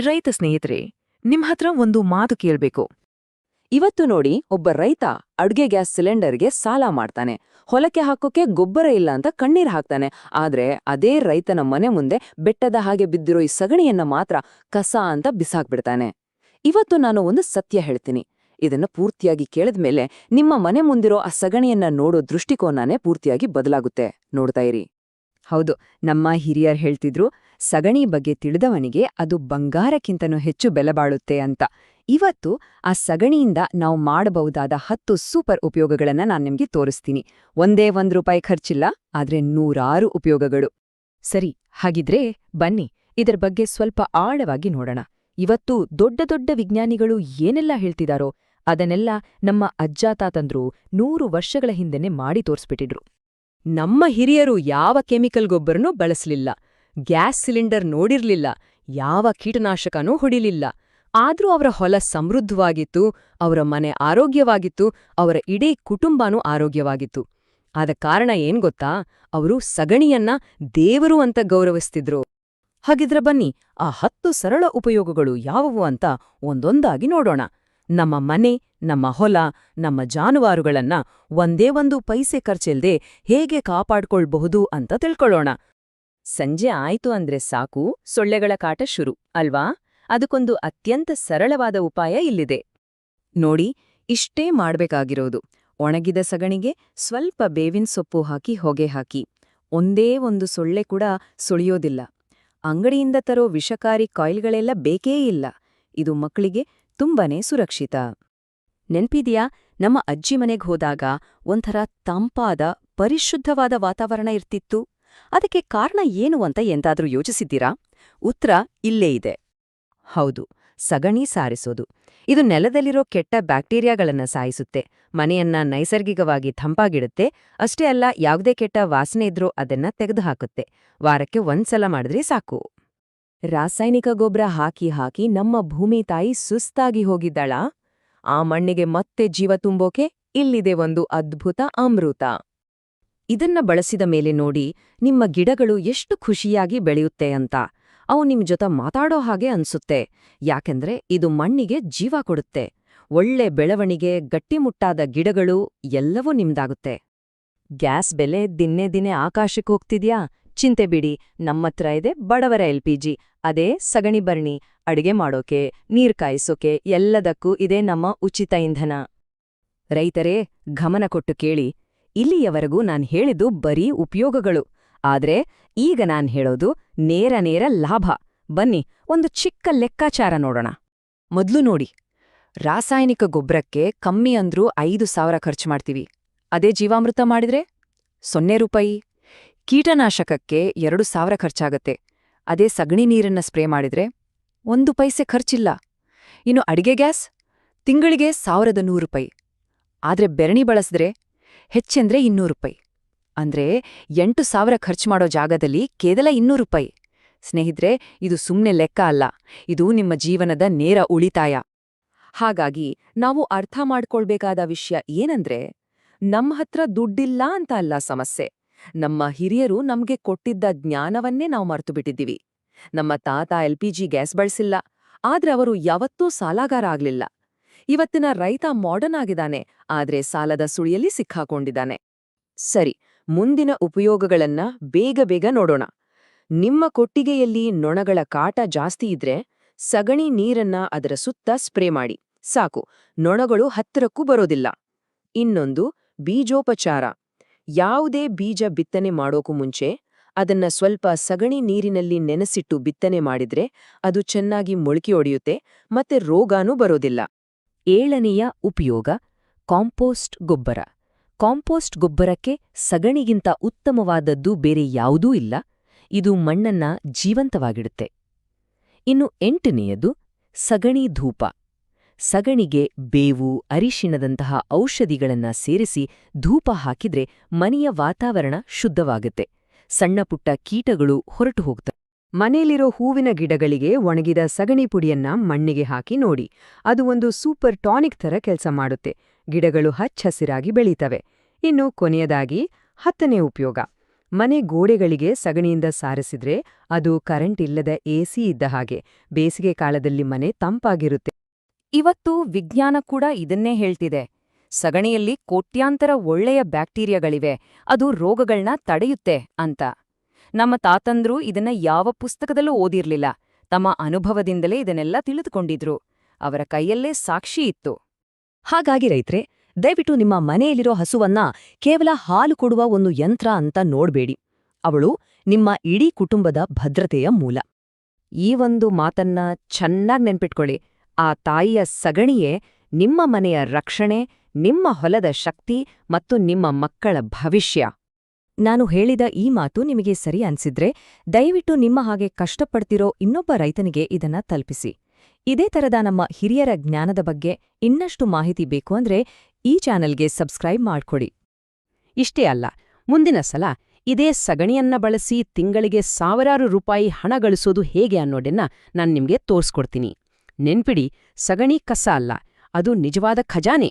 ರೈತ ಸ್ನೇಹಿತರೆ, ನಿಮ್ ಹತ್ರ ಒಂದು ಮಾತು ಕೇಳ್ಬೇಕು. ಇವತ್ತು ನೋಡಿ, ಒಬ್ಬ ರೈತ ಅಡ್ಗೆ ಗ್ಯಾಸ್ ಸಿಲಿಂಡರ್ಗೆ ಸಾಲ ಮಾಡ್ತಾನೆ. ಹೊಲಕ್ಕೆ ಹಾಕೋಕೆ ಗೊಬ್ಬರ ಇಲ್ಲ ಅಂತ ಕಣ್ಣೀರ್ ಹಾಕ್ತಾನೆ. ಆದ್ರೆ ಅದೇ ರೈತನ ಮನೆ ಮುಂದೆ ಬೆಟ್ಟದ ಹಾಗೆ ಬಿದ್ದಿರೋ ಈ ಸಗಣಿಯನ್ನ ಮಾತ್ರ ಕಸ ಅಂತ ಬಿಸಾಕ್ಬಿಡ್ತಾನೆ. ಇವತ್ತು ನಾನು ಒಂದು ಸತ್ಯ ಹೇಳ್ತೀನಿ. ಇದನ್ನ ಪೂರ್ತಿಯಾಗಿ ಕೇಳಿದ್ಮೇಲೆ ನಿಮ್ಮ ಮನೆ ಮುಂದಿರೋ ಆ ಸಗಣಿಯನ್ನ ನೋಡೋ ದೃಷ್ಟಿಕೋನನೇ ಪೂರ್ತಿಯಾಗಿ ಬದಲಾಗುತ್ತೆ. ನೋಡ್ತಾ ಇರಿ. ಹೌದು, ನಮ್ಮ ಹಿರಿಯರ್ ಹೇಳ್ತಿದ್ರು, ಸಗಣಿ ಬಗ್ಗೆ ತಿಳಿದವನಿಗೆ ಅದು ಬಂಗಾರಕ್ಕಿಂತನೂ ಹೆಚ್ಚು ಬೆಲೆ ಬಾಳುತ್ತೆ ಅಂತ. ಇವತ್ತು ಆ ಸಗಣಿಯಿಂದ ನಾವು ಮಾಡಬಹುದಾದ ಹತ್ತು ಸೂಪರ್ ಉಪಯೋಗಗಳನ್ನ ನಾನು ನಿಮಗೆ ತೋರಿಸ್ತೀನಿ. ಒಂದೇ ಒಂದು ರೂಪಾಯಿ ಖರ್ಚಿಲ್ಲ, ಆದ್ರೆ ನೂರಾರು ಉಪಯೋಗಗಳು. ಸರಿ, ಹಾಗಿದ್ರೆ ಬನ್ನಿ, ಇದರ ಬಗ್ಗೆ ಸ್ವಲ್ಪ ಆಳವಾಗಿ ನೋಡೋಣ. ಇವತ್ತು ದೊಡ್ಡ ದೊಡ್ಡ ವಿಜ್ಞಾನಿಗಳು ಏನೆಲ್ಲ ಹೇಳ್ತಿದಾರೋ, ಅದನ್ನೆಲ್ಲ ನಮ್ಮ ಅಜ್ಜಾತಾತಂದ್ರು ನೂರು ವರ್ಷಗಳ ಹಿಂದೆನೆ ಮಾಡಿ ತೋರ್ಸ್ಬಿಟ್ಟಿದ್ರು. ನಮ್ಮ ಹಿರಿಯರು ಯಾವ ಕೆಮಿಕಲ್ ಗೊಬ್ಬರನೂ ಬಳಸಲಿಲ್ಲ, ಗ್ಯಾಸ್ ಸಿಲಿಂಡರ್ ನೋಡಿರ್ಲಿಲ್ಲ, ಯಾವ ಕೀಟನಾಶಕನೂ ಹೊಡಿಲಿಲ್ಲ. ಆದ್ರೂ ಅವರ ಹೊಲ ಸಮೃದ್ಧವಾಗಿತ್ತು, ಅವರ ಮನೆ ಆರೋಗ್ಯವಾಗಿತ್ತು, ಅವರ ಇಡೀ ಕುಟುಂಬನೂ ಆರೋಗ್ಯವಾಗಿತ್ತು. ಆದ ಕಾರಣ ಏನ್ ಗೊತ್ತಾ, ಅವರು ಸಗಣಿಯನ್ನ ದೇವರು ಅಂತ ಗೌರವಿಸ್ತಿದ್ರು. ಹಾಗಿದ್ರ ಬನ್ನಿ, ಆ ಹತ್ತು ಸರಳ ಉಪಯೋಗಗಳು ಯಾವುವು ಅಂತ ಒಂದೊಂದಾಗಿ ನೋಡೋಣ. ನಮ್ಮ ಮನೆ, ನಮ್ಮ ಹೊಲ, ನಮ್ಮ ಜಾನುವಾರುಗಳನ್ನ ಒಂದೇ ಒಂದು ಪೈಸೆ ಖರ್ಚಿಲ್ದೆ ಹೇಗೆ ಕಾಪಾಡ್ಕೊಳ್ಬಹುದು ಅಂತ ತಿಳ್ಕೊಳ್ಳೋಣ. ಸಂಜೆ ಆಯ್ತು ಅಂದ್ರೆ ಸಾಕು, ಸೊಳ್ಳೆಗಳ ಕಾಟ ಶುರು, ಅಲ್ವಾ? ಅದಕ್ಕೊಂದು ಅತ್ಯಂತ ಸರಳವಾದ ಉಪಾಯ ಇಲ್ಲಿದೆ. ನೋಡಿ, ಇಷ್ಟೇ ಮಾಡ್ಬೇಕಾಗಿರೋದು. ಒಣಗಿದ ಸಗಣಿಗೆ ಸ್ವಲ್ಪ ಬೇವಿನ ಸೊಪ್ಪು ಹಾಕಿ ಹೊಗೆ ಹಾಕಿ. ಒಂದೇ ಒಂದು ಸೊಳ್ಳೆ ಕೂಡ ಸುಳಿಯೋದಿಲ್ಲ. ಅಂಗಡಿಯಿಂದ ತರೋ ವಿಷಕಾರಿ ಕಾಯಿಲ್ಗಳೆಲ್ಲ ಬೇಕೇ ಇಲ್ಲ. ಇದು ಮಕ್ಕಳಿಗೆ ತುಂಬನೇ ಸುರಕ್ಷಿತ. ನೆನ್ಪಿದೆಯಾ? ನಮ್ಮ ಅಜ್ಜಿ ಮನೆಗ್ ಹೋದಾಗ ಒಂಥರ ತಂಪಾದ, ಪರಿಶುದ್ಧವಾದ ವಾತಾವರಣ ಇರ್ತಿತ್ತು. ಅದಕ್ಕೆ ಕಾರಣ ಏನು ಅಂತ ಎಂದಾದರೂ ಯೋಚಿಸಿದ್ದೀರಾ? ಉತ್ತರ ಇಲ್ಲೇ ಇದೆ. ಹೌದು, ಸಗಣಿ ಸಾರಿಸೋದು. ಇದು ನೆಲದಲ್ಲಿರೋ ಕೆಟ್ಟ ಬ್ಯಾಕ್ಟೀರಿಯಾಗಳನ್ನ ಸಾಯಿಸುತ್ತೆ. ಮನೆಯನ್ನ ನೈಸರ್ಗಿಕವಾಗಿ ತಂಪಾಗಿಡುತ್ತೆ. ಅಷ್ಟೇ ಅಲ್ಲ, ಯಾವುದೇ ಕೆಟ್ಟ ವಾಸನೆ ಇದ್ರೂ ಅದನ್ನ ತೆಗೆದುಹಾಕುತ್ತೆ. ವಾರಕ್ಕೆ ಒಂದ್ಸಲ ಮಾಡಿದ್ರೆ ಸಾಕು. ರಾಸಾಯನಿಕ ಗೊಬ್ಬರ ಹಾಕಿ ಹಾಕಿ ನಮ್ಮ ಭೂಮಿ ತಾಯಿ ಸುಸ್ತಾಗಿ ಹೋಗಿದ್ದಾಳ. ಆ ಮಣ್ಣಿಗೆ ಮತ್ತೆ ಜೀವ ತುಂಬೋಕೆ ಇಲ್ಲಿದೆ ಒಂದು ಅದ್ಭುತ ಅಮೃತ. ಇದನ್ನ ಬಳಸಿದ ಮೇಲೆ ನೋಡಿ ನಿಮ್ಮ ಗಿಡಗಳು ಎಷ್ಟು ಖುಷಿಯಾಗಿ ಬೆಳೆಯುತ್ತೆ ಅಂತ. ಅವು ನಿಮ್ ಜೊತೆ ಮಾತಾಡೋ ಹಾಗೆ ಅನ್ಸುತ್ತೆ. ಯಾಕೆಂದ್ರೆ ಇದು ಮಣ್ಣಿಗೆ ಜೀವ ಕೊಡುತ್ತೆ. ಒಳ್ಳೆ ಬೆಳವಣಿಗೆ, ಗಟ್ಟಿಮುಟ್ಟಾದ ಗಿಡಗಳು ಎಲ್ಲವೂ ನಿಮ್ದಾಗುತ್ತೆ. ಗ್ಯಾಸ್ ಬೆಲೆ ದಿನೇ ದಿನೇ ಆಕಾಶಕ್ಕೆ ಹೋಗ್ತಿದ್ಯಾ? ಚಿಂತೆ ಬಿಡಿ, ನಮ್ಮತ್ರ ಇದೆ ಬಡವರ ಎಲ್ಪಿಜಿ ಅದೇ ಸಗಣಿ ಬರ್ಣಿ, ಅಡಿಗೆ ಮಾಡೋಕೆ, ನೀರ್ ಕಾಯಿಸೋಕೆ, ಎಲ್ಲದಕ್ಕೂ ಇದೇ ನಮ್ಮ ಉಚಿತ ಇಂಧನ. ರೈತರೇ, ಗಮನ ಕೊಟ್ಟು ಕೇಳಿ. ಇಲ್ಲಿಯವರೆಗೂ ನಾನ್ ಹೇಳಿದ್ದು ಬರೀ ಉಪಯೋಗಗಳು. ಆದ್ರೆ, ಈಗ ನಾನ್ ಹೇಳೋದು ನೇರ ನೇರ ಲಾಭ. ಬನ್ನಿ, ಒಂದು ಚಿಕ್ಕ ಲೆಕ್ಕಾಚಾರ ನೋಡೋಣ. ಮೊದ್ಲು ನೋಡಿ. ರಾಸಾಯನಿಕ ಗೊಬ್ಬರಕ್ಕೆ ಕಮ್ಮಿ ಅಂದ್ರೂ ಐದು ಸಾವಿರ ಖರ್ಚು ಮಾಡ್ತೀವಿ. ಅದೇ ಜೀವಾಮೃತ ಮಾಡಿದ್ರೆ? ಸೊನ್ನೆ ರೂಪಾಯಿ. ಕೀಟನಾಶಕಕ್ಕೆ ಎರಡು ಸಾವಿರ ಖರ್ಚಾಗತ್ತೆ. ಅದೇ ಸಗಣಿ ನೀರನ್ನ ಸ್ಪ್ರೇ ಮಾಡಿದ್ರೆ ಒಂದು ಪೈಸೆ ಖರ್ಚಿಲ್ಲ. ಇನ್ನು ಅಡಿಗೆ ಗ್ಯಾಸ್ ತಿಂಗಳಿಗೆ ಸಾವಿರದ ನೂರು ರೂಪಾಯಿ. ಆದ್ರೆ ಬೆರಣಿ ಬಳಸಿದ್ರೆ ಹೆಚ್ಚೆಂದ್ರೆ ಇನ್ನೂರು ರೂಪಾಯಿ. ಅಂದ್ರೆ ಎಂಟು ಸಾವಿರ ಖರ್ಚು ಮಾಡೋ ಜಾಗದಲ್ಲಿ ಕೇವಲ ಇನ್ನೂರು ರೂಪಾಯಿ. ಸ್ನೇಹಿತರೆ, ಇದು ಸುಮ್ಮನೆ ಲೆಕ್ಕ ಅಲ್ಲ. ಇದು ನಿಮ್ಮ ಜೀವನದ ನೇರ ಉಳಿತಾಯ. ಹಾಗಾಗಿ ನಾವು ಅರ್ಥ ಮಾಡ್ಕೊಳ್ಬೇಕಾದ ವಿಷಯ ಏನಂದ್ರೆ ನಮ್ಮ ಹತ್ರ ದುಡ್ಡಿಲ್ಲ ಅಂತ ಅಲ್ಲ ಸಮಸ್ಯೆ. ನಮ್ಮ ಹಿರಿಯರು ನಮ್ಗೆ ಕೊಟ್ಟಿದ್ದ ಜ್ಞಾನವನ್ನೇ ನಾವು ಮರ್ತುಬಿಟ್ಟಿದ್ದೀವಿ. ನಮ್ಮ ತಾತ ಎಲ್ಪಿಜಿ ಗ್ಯಾಸ್ ಬಳಸಿಲ್ಲ, ಆದ್ರೆ ಅವರು ಯಾವತ್ತೂ ಸಾಲಾಗಾರ ಆಗ್ಲಿಲ್ಲ. ಇವತ್ತಿನ ರೈತ ಮಾಡರ್ನ್ ಆಗಿದಾನೆ ಆದ್ರೆ ಸಾಲದ ಸುಳಿಯಲ್ಲಿ ಸಿಕ್ಕಾಕೊಂಡಿದ್ದಾನೆ. ಸರಿ, ಮುಂದಿನ ಉಪಯೋಗಗಳನ್ನ ಬೇಗ ಬೇಗ ನೋಡೋಣ. ನಿಮ್ಮ ಕೊಟ್ಟಿಗೆಯಲ್ಲಿ ನೊಣಗಳ ಕಾಟ ಜಾಸ್ತಿ ಇದ್ರೆ ಸಗಣಿ ನೀರನ್ನ ಅದರ ಸುತ್ತ ಸ್ಪ್ರೇ ಮಾಡಿ. ಸಾಕು, ನೊಣಗಳು ಹತ್ತಿರಕ್ಕೂ ಬರೋದಿಲ್ಲ. ಇನ್ನೊಂದು, ಬೀಜೋಪಚಾರ. ಯಾವುದೇ ಬೀಜ ಬಿತ್ತನೆ ಮಾಡೋಕು ಮುಂಚೆ, ಅದನ್ನ ಸ್ವಲ್ಪ ಸಗಣಿ ನೀರಿನಲ್ಲಿ ನೆನೆಸಿಟ್ಟು ಬಿತ್ತನೆ ಮಾಡಿದ್ರೆ ಅದು ಚೆನ್ನಾಗಿ ಮೊಳಕೆಯೊಡೆಯುತ್ತೆ ಮತ್ತೆ ರೋಗಾನೂ ಬರೋದಿಲ್ಲ. ಏಳನೆಯ ಉಪಯೋಗ, ಕಾಂಪೋಸ್ಟ್ ಗೊಬ್ಬರ. ಕಾಂಪೋಸ್ಟ್ ಗೊಬ್ಬರಕ್ಕೆ ಸಗಣಿಗಿಂತ ಉತ್ತಮವಾದದ್ದು ಬೇರೆ ಯಾವುದೂ ಇಲ್ಲ, ಇದು ಮಣ್ಣನ್ನ ಜೀವಂತವಾಗಿಡುತ್ತೆ. ಇನ್ನು ಎಂಟನೆಯದು, ಸಗಣಿ ಧೂಪ. ಸಗಣಿಗೆ ಬೇವು, ಅರಿಶಿಣದಂತಹ ಔಷಧಿಗಳನ್ನ ಸೇರಿಸಿ ಧೂಪ ಹಾಕಿದ್ರೆ ಮನೆಯ ವಾತಾವರಣ ಶುದ್ಧವಾಗುತ್ತೆ. ಸಣ್ಣಪುಟ್ಟ ಕೀಟಗಳು ಹೊರಟು ಹೋಗ್ತವೆ. ಮನೆಯಲ್ಲಿರೋ ಹೂವಿನ ಗಿಡಗಳಿಗೆ ಒಣಗಿದ ಸಗಣಿ ಪುಡಿಯನ್ನ ಮಣ್ಣಿಗೆ ಹಾಕಿ ನೋಡಿ. ಅದು ಒಂದು ಸೂಪರ್ ಟಾನಿಕ್ ಥರ ಕೆಲಸ ಮಾಡುತ್ತೆ. ಗಿಡಗಳು ಹಚ್ಚ ಹಸಿರಾಗಿ ಬೆಳೀತವೆ. ಇನ್ನು ಕೊನೆಯದಾಗಿ ಹತ್ತನೇ ಉಪಯೋಗ. ಮನೆ ಗೋಡೆಗಳಿಗೆ ಸಗಣಿಯಿಂದ ಸಾರಿಸಿದ್ರೆ ಅದು ಕರೆಂಟ್ ಇಲ್ಲದ ಎಸಿ ಇದ್ದ ಹಾಗೆ. ಬೇಸಿಗೆ ಕಾಲದಲ್ಲಿ ಮನೆ ತಂಪಾಗಿರುತ್ತೆ. ಇವತ್ತು ವಿಜ್ಞಾನ ಕೂಡ ಇದನ್ನೇ ಹೇಳ್ತಿದೆ. ಸಗಣಿಯಲ್ಲಿ ಕೋಟ್ಯಾಂತರ ಒಳ್ಳೆಯ ಬ್ಯಾಕ್ಟೀರಿಯಾಗಳಿವೆ, ಅದು ರೋಗಗಳನ್ನ ತಡೆಯುತ್ತೆ ಅಂತ. ನಮ್ಮ ತಾತಂದ್ರು ಇದನ್ನ ಯಾವ ಪುಸ್ತಕದಲ್ಲೂ ಓದಿರ್ಲಿಲ್ಲ, ತಮ್ಮ ಅನುಭವದಿಂದಲೇ ಇದನ್ನೆಲ್ಲ ತಿಳಿದುಕೊಂಡಿದ್ರು. ಅವರ ಕೈಯಲ್ಲೇ ಸಾಕ್ಷಿ ಇತ್ತು. ಹಾಗಾಗಿ ರೈತ್ರೆ, ದಯವಿಟ್ಟು ನಿಮ್ಮ ಮನೆಯಲ್ಲಿರೋ ಹಸುವನ್ನ ಕೇವಲ ಹಾಲು ಕೊಡುವ ಒಂದು ಯಂತ್ರ ಅಂತ ನೋಡ್ಬೇಡಿ. ಅವಳು ನಿಮ್ಮ ಇಡೀ ಕುಟುಂಬದ ಭದ್ರತೆಯ ಮೂಲ. ಈ ಒಂದು ಮಾತನ್ನ ಚೆನ್ನಾಗ್ ನೆನ್ಪಿಟ್ಕೊಳ್ಳಿ. ಆ ತಾಯಿಯ ಸಗಣಿಯೇ ನಿಮ್ಮ ಮನೆಯ ರಕ್ಷಣೆ, ನಿಮ್ಮ ಹೊಲದ ಶಕ್ತಿ ಮತ್ತು ನಿಮ್ಮ ಮಕ್ಕಳ ಭವಿಷ್ಯ. ನಾನು ಹೇಳಿದ ಈ ಮಾತು ನಿಮಗೆ ಸರಿ ಅನ್ಸಿದ್ರೆ ದಯವಿಟ್ಟು ನಿಮ್ಮ ಹಾಗೆ ಕಷ್ಟಪಡ್ತಿರೋ ಇನ್ನೊಬ್ಬ ರೈತನಿಗೆ ಇದನ್ನ ತಲುಪಿಸಿ. ಇದೇ ತರದ ನಮ್ಮ ಹಿರಿಯರ ಜ್ಞಾನದ ಬಗ್ಗೆ ಇನ್ನಷ್ಟು ಮಾಹಿತಿ ಬೇಕು ಅಂದ್ರೆ ಈ ಚಾನೆಲ್ಗೆ ಸಬ್ಸ್ಕ್ರೈಬ್ ಮಾಡ್ಕೊಡಿ. ಇಷ್ಟೇ ಅಲ್ಲ, ಮುಂದಿನ ಸಲ ಇದೇ ಸಗಣಿಯನ್ನ ಬಳಸಿ ತಿಂಗಳಿಗೆ ಸಾವಿರಾರು ರೂಪಾಯಿ ಹಣ ಗಳಿಸೋದು ಹೇಗೆ ಅನ್ನೋದನ್ನ ನಾನು ನಿಮಗೆ ತೋರ್ಸ್ಕೊಡ್ತೀನಿ. ನೆನ್ಪಿಡಿ ಸಗಣಿ ಕಸ ಅಲ್ಲ ಅದು ನಿಜವಾದ ಖಜಾನೆ.